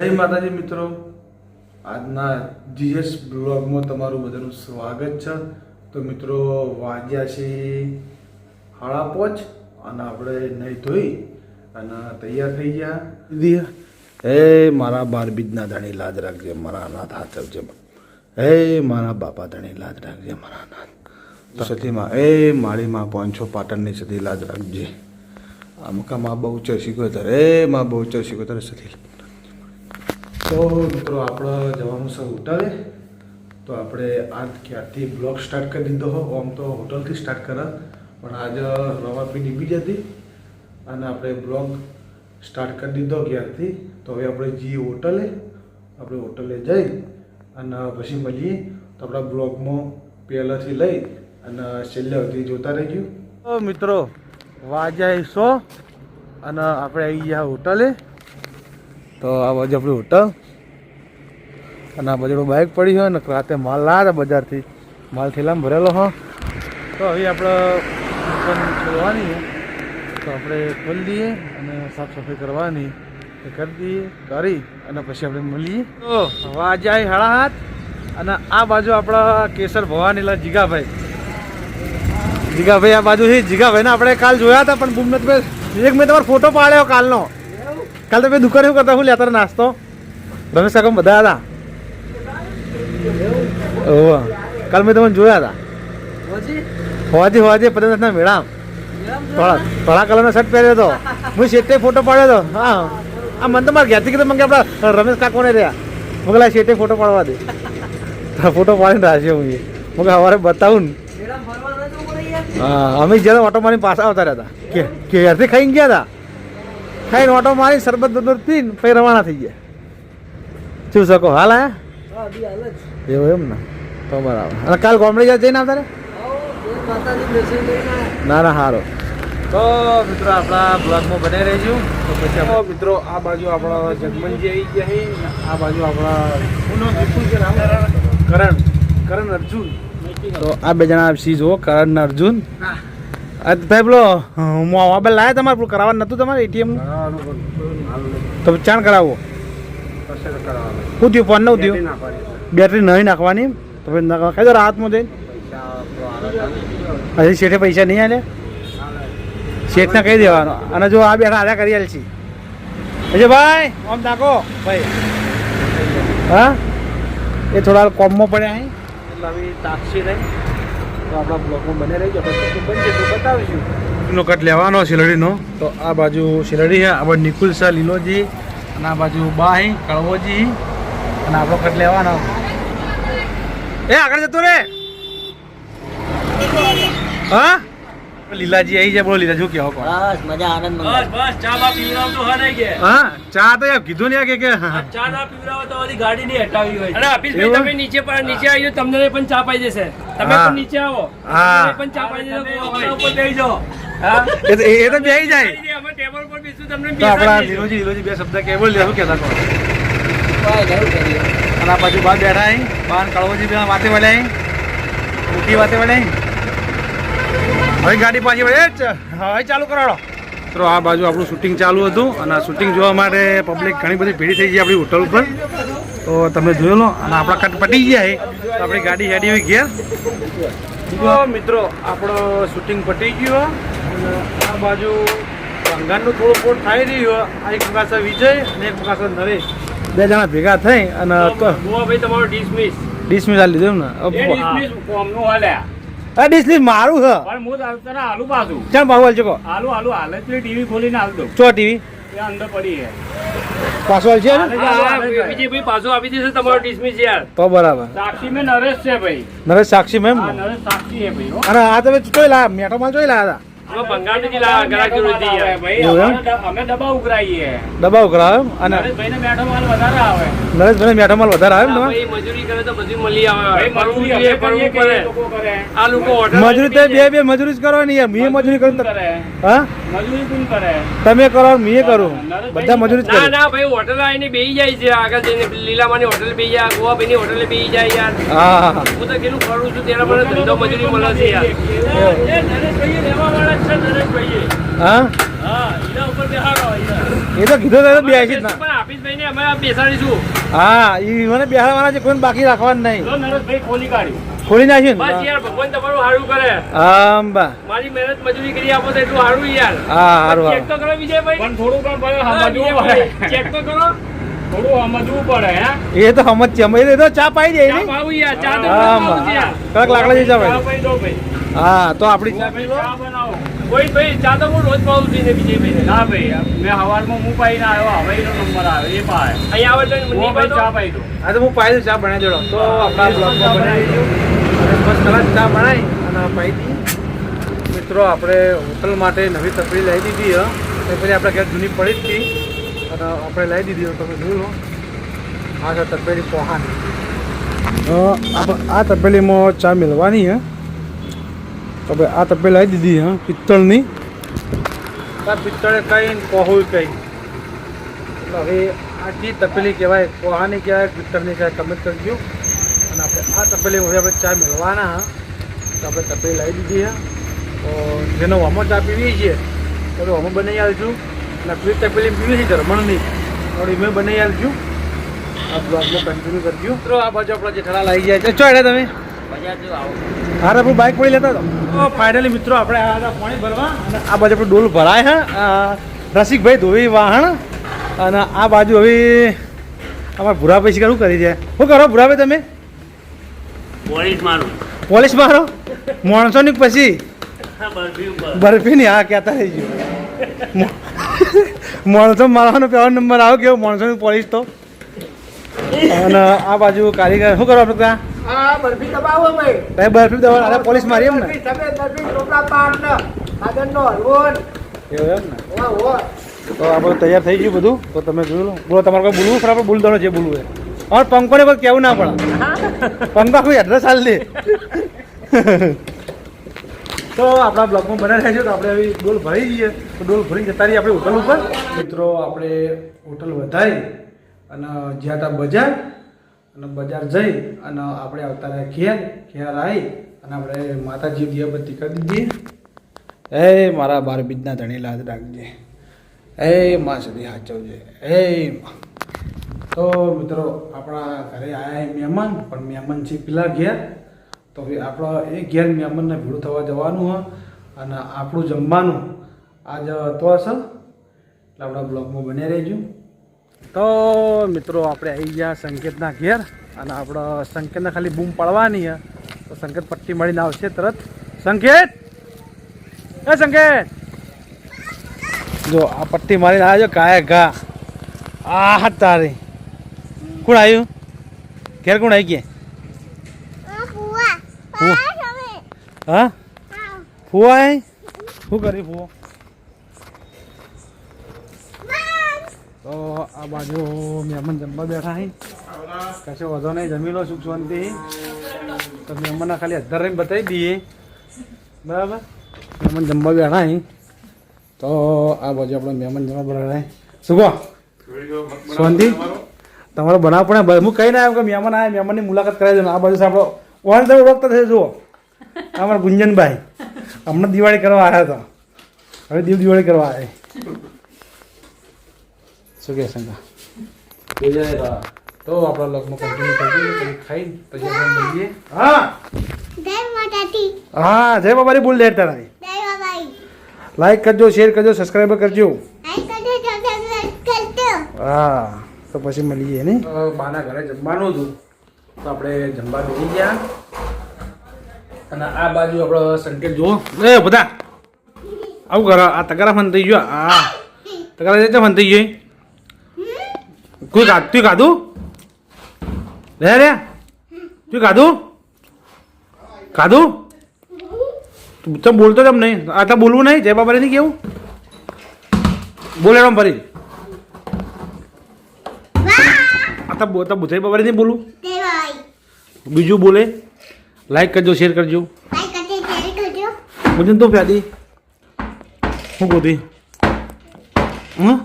જય માતાજી મિત્રો. આજના જીએસ બ્લોગમાં તમારું બધાનું સ્વાગત છે. તો મિત્રો, વાગ્યા છે હાડા પોચ અને આપણે નહીં ધોઈ અને તૈયાર થઈ ગયા. હે મારા બાર બીજના ધણી લાજ રાખજે મારા અનાથ હાચવજે હે મારા બાપા ધણી લાજ રાખજે મારા અનાથ. સતીમાં એ મારી માં પાંચસો પાટણની સતી લાજ રાખજે. અમુકા માં બહુ ચરશીકો તર એ માં બહુ ચરશીકો તર સતી. તો મિત્રો આપણે જવાનું છે હોટલે તો આપણે આજ ક્યારથી બ્લોગ સ્ટાર્ટ કરી દીધો હો? આમ તો હોટલથી સ્ટાર્ટ કરે. પણ આજે રવાપી નીકળી જતી અને આપણે બ્લોગ સ્ટાર્ટ કરી દીધો ક્યારથી? તો હવે આપણે જઈએ હોટલે. આપણે હોટલે જઈ અને પછી મળીએ. તો આપણા બ્લોગમાં પહેલાંથી લઈ અને છેલ્લે સુધી જોતા રહીશું તો મિત્રો, વાગ્યા સો. અને આપણે આવી ગયા હોટલે. તો આ બાજુ આપણી હોટલ અને આ બાજુ બાઇક પડી હોય ને રાતે માલ લાવ્યા બજારથી. માલ થેલામાં ભરેલો, હો. તો હવે આપણે દુકાન ખોલવાની તો આપણે ખોલી દઈએ અને સાફ સફાઈ કરવાની. કરી દઈએ, કરી અને પછી આપણે મળીએ. તો વાજાય હાડા હાથ. અને આ બાજુ આપણા કેસર ભવાનીલા જીગાભાઈ. જીગાભાઈ આ બાજુ જીગાભાઈને આપણે કાલ જોયા હતા, પણ બૂમ નથી એક મેં તમારો ફોટો પાડ્યો કાલનો. કાલ તો મેં દુકાને શું કરતા હું લેતા નાસ્તો. રમેશ કાકા બધા હતા? ઓહ. કાલ મેં તમને જોયા હતા. હોવાથી હોવાથી પદનાથના મેળા થોડા થોડા કલરનો શર્ટ પહેર્યો હતો. હું શેઠે ફોટો પાડ્યો હતો. હા. આ મને તો મારે ઘેરથી કીધું મને આપણા રમેશ કાકોને રહ્યા. હું પેલા શેઠે ફોટો પાડવા દે. ફોટો પાડીને રાખ્યો હું કે સવારે બતાવું ને. હા અમે જ્યારે ઓટો મારી પાછા આવતા રહ્યા હતા કે ઘેરથી ખાઈને ગયા હતા? ખાઈને ઓટો મારી શરબત દૂધ પીને પછી રવાના થઈ ગયા. શું શકો? હાલ આયા એવું એમ ને? તો બરાબર અને કાલ ગોમડી જાય જઈને આવતા ના ના સારો તો મિત્રો આપણા બ્લોગમાં બને રહીશું તો પછી આપણે- મિત્રો આ બાજુ આપણા જગમનજી આવી ગયા છે આ બાજુ આપણા કરણ કરણ અર્જુન. તો આ બે જણા સી જુઓ? કરણ અર્જુન. ભાઈ પેલો મોબાઈલ લાયા તમારે પેલું કરાવવાનું નતું તમારે એટીએમ તો ચાણ કરાવો. શું થયું ફોન નવું થયું? બેટરી નહીં નાખવાની? તો પછી ખાઈ દો રાહતમાં જઈને. હજી શેઠે પૈસા નહીં આલે? શેઠને કહી દેવાનો. અને જો આ બેઠા આધા કરી આલશી. અજય ભાઈ આમ નાખો ભાઈ. હા? એ થોડા કોમમાં પડ્યા અહીં. એટલે હવે નહીં તો આપણા બ્લોગમાં બને રહી જાય પછી બનશે તો બતાવીશું. નો કટ લેવાનો શિલડીનો તો આ બાજુ શિલડી છે, આ બાજુ નિકુલ છે લીલોજી, અને આ બાજુ બાહી, કળવોજી, અને આપણો કટ લેવાનો. એ, આગળ જતો રે. હા? લીલાજી આવી છે બોલો લીલા શું કોણ? બસ મજા આનંદ બસ બસ ચા બા પીવડાવ તો હને કે હા ચા તો યાર કીધું ને કે કે ચા ના પીવડાવો તો ઓલી ગાડી ની હટાવી હોય. અરે આપીસ ભાઈ તમે નીચે પર નીચે આવી તમને પણ ચા પાઈ જશે. તમે પણ નીચે આવો. હા. પણ ચા પાઈ જશે ઉપર બેસી જાઓ. હા? એ તો- એ બેહી જાય. અમે ટેબલ પર બેસું તમને તો આપણા. લીલોજી લીલોજી બે શબ્દ કે બોલ શું કેતા કોણ? અને આ બાજુ બહાર બેઠા અહીં બહાર કળવોજી બે વાતે વળ્યા અહીં ઊંટી વાતે વળ્યા અહીં હવે ગાડી પાછી વળે જ. હવે ચાલુ કરાડો તો આ બાજુ આપણું શૂટિંગ ચાલુ હતું અને આ શૂટિંગ જોવા માટે પબ્લિક ઘણી બધી ભીડી થઈ ગઈ આપણી હોટલ ઉપર. તો તમે જોયો લો અને આપણા કટ પટી ગયા છે. તો આપણી ગાડી હેડી હોય ઘેર. તો મિત્રો આપણો શૂટિંગ પટી ગયો. અને આ બાજુ ભંગારનું થોડું પોટ થઈ રહ્યું. આ એક પ્રકાશ વિજય અને એક પ્રકાશ નરેશ. બે જણા ભેગા થઈ અને ભાઈ તમારો ડિસમિસ ડિસમિસ આ લીધું ને ડિસમિસ મારું છે પણ હું તાર- તને આલુ પાછું. ચાલ બાહુ હાલ ચકો આલુ આલુ હાલે જ ટીવી ખોલીને હાલ દઉં. ચો ટીવી? એ અંદર પડી છે. પાછો હાલ છે ને? બીજી ભાઈ પાછું આપી દેશે તમારો ડિસમિસ યાર. તો બરાબર. સાક્ષી મેં નરેશ છે ભાઈ. નરેશ સાક્ષી મેમ નરેશ સાક્ષી છે ભાઈ અરે અને આ તમે જોઈ લા મેટો માલ ચોઈ લા હતા? યાર. દબાવ કરાવ અને નરેશભાઈને બેઠો માલ વધારે આવે. નરેશભાઈ મેટો માલ વધારે આવે ને મજૂરી કરે તો બે બે મજૂરી જ કરવાની યાર મીએ મજૂરી કરું? હા? તમે કરો મીએ કરું. બધા મજૂરી ના ના ભાઈ હોટલ આવીને બેહી જાય છે. આગળ જઈને લીલામાની હોટલ બેહી જાય ગોવાભાઈની હોટલ બેહી જાય યાર. હા. હા તો કેટલું કરું છું તેના મને ધંધો મજૂરી મળે છે યાર. એ નરેશભાઈએ લેવા વાળા છે નરેશભાઈએ. હા? હા, એના ઉપર બેહાડો, એ તો કીધું તો બેસી જ ના. પણ અમે બેસાડીશું. હા એ મને બેહાડવાના છે કોઈને બાકી રાખવાનું નહીં જો નરેશભાઈ ખોલી કાઢ્યું. ખોલી નાખ્યું બસ યાર, ભગવાન તમારું સારું કરે. આમ મારી મહેનત મજૂરી કરી આપો તો એટલું સારું યાર. હા સારું ચેક તો કરો વિજયભાઈ. પણ થોડું પણ ભાઈ હા, સમજવું વિજયભાઈ, પડે ચેક તો કરો. થોડું સમજવું પડે હે એ તો સમજ છે અમે તો ચા પાઈ દે ચા યાર, તો. કડક લાકડા જેવી ચા ચા ભાઈ ભાઈ દો ભાઈ હા તો આપણી લો ચા બનાવો કોઈ ભાઈ ચા તો હું રોજ પાઉં છું ને વિજયભાઈ ના ભાઈ મેં હવારમાં હું પાઈને આવ્યો હવાઈનો એનો નંબર આવ્યો એ પાય અહીંયા આવે તો હું ભાઈ ચા પાઈ દો હા તો હું પાઈ દઉં ચા બનાવી દેડો. તો આપણા બ્લોગમાં બનાવી દઉં. બસ કલાક ચા બનાવી અને પાઈ દઈએ મિત્રો આપણે હોટલ માટે નવી તકડી લઈ દીધી હ. એ પછી આપણે ઘેર જૂની પડી જ હતી. અને આપણે લઈ દીધી તમે જોયું લો હા સર તપેલી પોહાની. આ તપેલીમાં ચા મેળવાની હે. તો ભાઈ આ તપેલી લાવી દીધી હા પિત્તળની. આ પિત્તળે કઈ કોહું કઈ. હવે આટલી તપેલી કહેવાય કોહાની કહેવાય પિત્તળની કહેવાય કમેન્ટ કરજો. અને આપણે આ તપેલી હવે આપણે ચા મેળવાના હા. તો આપણે તપેલી લાવી દીધી હા. તો જેનો અમો ચા પીવી છીએ તો અમે બનાવી આવીશું અને પેલી તપેલી પીવી છે ધર્મણની થોડી મેં બનાવી આવીશું આ બ્લોગમાં કન્ટિન્યુ કરજો. મિત્રો આ બાજુ આપણા જેઠાલા લાવી જાય છે. ચો એટલે તમે? આવો. આપણું બાઇક પડી લેતા તો ફાઇનલી મિત્રો આપણે આ પાણી ભરવા અને આ બાજુ આપણું ડોલ ભરાય હે રસિકભાઈ ધોવી વાહણ અને આ બાજુ હવે અમારા ભૂરાભાઈ શિકાર શું કરી છે શું કરો ભૂરાભાઈ તમે? પોલીસ મારો. પોલીસ મારો? માણસોની પછી? બરફી ની બરફીની હા કહેતા રહી ગયું. માણસો મારવાનો પહેલો નંબર આવ્યો કેવો માણસોની પોલીસ તો. અને આ બાજુ કારીગર શું કરો આપણે ત્યાં? હા બરફી દબાવો ભાઈ. બરફી અરે પોલીસ મારી એમ ને. સફેદ બરફી ચોપડા પાન ને. આગળનો હલવો એવું એમ ને? હો હો તો આપણે તૈયાર થઈ ગયું બધું? તો તમે લો. બોલો તમારે કોઈ બોલવું ખરા આપણે બોલ દો જે બોલવું એ और પંખોને કોઈ કેવું ના પડે. પંખા કોઈ એડ્રેસ હાલ દે. તો આપણા બ્લોગમાં બનાવી રહેજો તો આપણે ડોલ ભરી જઈએ તો ડોલ ભરી જતા રહીએ આપણે હોટલ ઉપર. મિત્રો આપણે હોટલ વધારી અને જ્યાં ત્યાં બજાર અને બજાર જઈ અને આપણે આવતા રહ્યા ઘેર ઘેર આવી અને આપણે માતાજી દિયાબત્તી કરી દીધી. એ મારા બાર બીજના ધણી લાદ રાખજે. એ માં સુધી સાચવજે એ તો મિત્રો, આપણા ઘરે આવ્યા મહેમાન, પણ મહેમાન છે પેલા ઘેર. તો આપણો એ ઘેર મહેમાનને ભીડું થવા જવાનું હોય અને આપણું જમવાનું આજ તો હશે. એટલે આપણા બ્લોગમાં બને રહેજો. તો મિત્રો આપણે આવી ગયા સંકેતના ઘેર અને આપણે સંકેતને ખાલી બૂમ પાડવાની છે. તો સંકેત પટ્ટી મળીને આવશે તરત. સંકેત! એ સંકેત! જો આ પટ્ટી મારીને આવ્યો કાયા ઘા. આ તારી. કોણ આવ્યું ઘેર કોણ આવી ગયા? હા? ફુવા શું કરી ફુવો તો આ બાજુ મહેમાન જમવા બેઠા હી કશો વધો નહીં જમી લો સુખ શાંતિ તો મહેમાનના ખાલી અધર રહીને બતાવી દઈએ બરાબર મહેમાન જમવા બેઠા હી તો આ બાજુ આપણે મહેમાન જમવા બેઠા કહો શાંતિ તમારો બનાવ પણ હું કહી ના આવ્યો કે મહેમાન આવ્યા મહેમાનની મુલાકાત કરાવી દો આ બાજુ આપણો ઓન તમે ઓળખતા થશે જુઓ અમારા ગુંજનભાઈ હમણાં દિવાળી કરવા આવ્યા હતા હવે દીવ દિવાળી કરવા આવ્યા શું કહે શંકા તો આપણા લગ્ન કન્ટિન્યુ કરી દઈએ ખાઈ પછી આપણે મળીએ. હા. જય માતાજી. હા જય બાબાની બોલ દે તારા જય બાબાઈ લાઈક કરજો શેર કરજો સબસ્ક્રાઈબર કરજો. હા તો પછી મળીએ ને? બાના ઘરે જમવાનું હતું. તો આપણે જમવા બેસી ગયા. અને આ બાજુ આપણો સંકેત જુઓ. એ બધા. આવું કરો આ તગારા ફન થઈ ગયો. આ તગારા જતા ફન થઈ ગયો. કોઈ ખાધું તું કાધું? રે રે. તું કાધું? ખાધું તું તો બોલતો કેમ નહીં. આ તો બોલવું નહીં જય બાબા નહીં કેવું? બોલે એમ ફરી. આ તો તો બાબા નહીં બોલું? બીજું બોલે. લાઈક કરજો શેર કરજો. જય મુજન તો ફ્યાદી. હું ગોતી? હં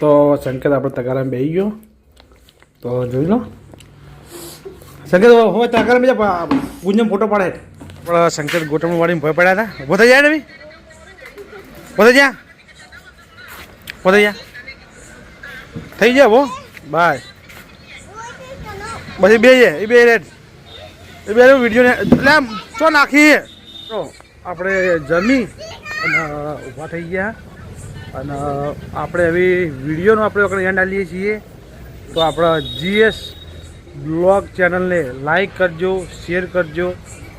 તો સંકેત આપણે તગારામાં બેસી ગયો. તો જોઈ લો. સંકેત, હવે તગારામાં જા ગુંજમ ફોટો પાડે. પણ સંકેત ગોઠવણ વાળીને ભય પડ્યા હતા. ઊભો થઈ જાય ને ભાઈ? જ્યાં થઈ જ્યાં થઈ જાય હો બાય. પછી બે એ બે રેટ એ બે વીડિયો ને. એટલે ચો નાખીએ. તો આપણે જમી અને ઊભા થઈ ગયા. અને આપણે હવે વિડીયોનો આપણે આપણે એન્ડ આલીએ છીએ. તો આપણા જીએસ બ્લોગ ચેનલને લાઈક કરજો, શેર કરજો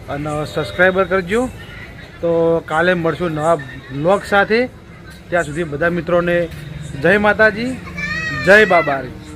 અને સબસ્ક્રાઈબર કરજો. તો કાલે મળશું નવા બ્લોગ સાથે. ત્યાં સુધી બધા મિત્રોને જય માતાજી, જય બાબારી.